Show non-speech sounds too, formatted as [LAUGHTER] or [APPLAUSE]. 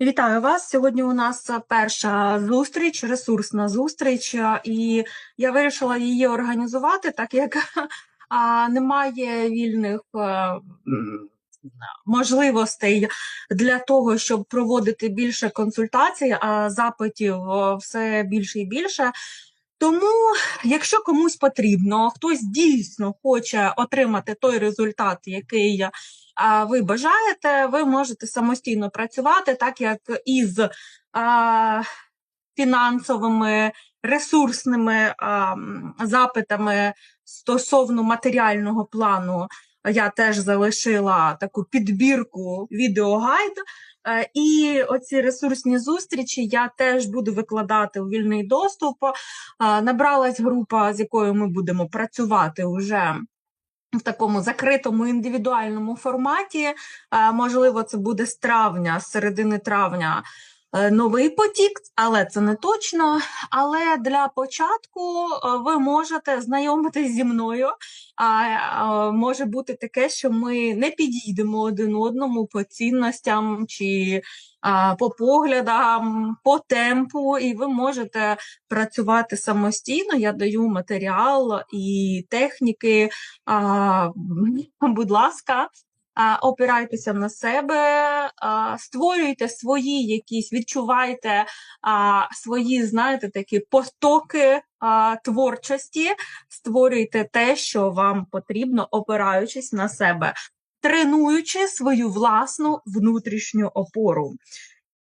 Вітаю вас. Сьогодні у нас перша зустріч, ресурсна зустріч, і я вирішила її організувати, так як [LAUGHS] а, немає вільних е, м, можливостей для того, щоб проводити більше консультацій, а запитів е, все більше і більше. Тому, якщо комусь потрібно, хтось дійсно хоче отримати той результат, який а, ви бажаєте, ви можете самостійно працювати, так як із а, фінансовими ресурсними а, запитами стосовно матеріального плану. Я теж залишила таку підбірку відеогайд. Е, І оці ресурсні зустрічі я теж буду викладати у вільний доступ. Набралась група, з якою ми будемо працювати уже в такому закритому індивідуальному форматі. Можливо, це буде з травня, з середини травня. е, Новий потік, але це не точно. Але для початку е, ви можете знайомитись зі мною. А, може бути таке, що ми не підійдемо один одному по цінностям чи а, по поглядам, по темпу, і ви можете працювати самостійно. Я даю матеріал і техніки. А, будь ласка, опирайтеся на себе, створюйте свої якісь, відчувайте свої, знаєте, такі потоки творчості, створюйте те, що вам потрібно, опираючись на себе, тренуючи свою власну внутрішню опору.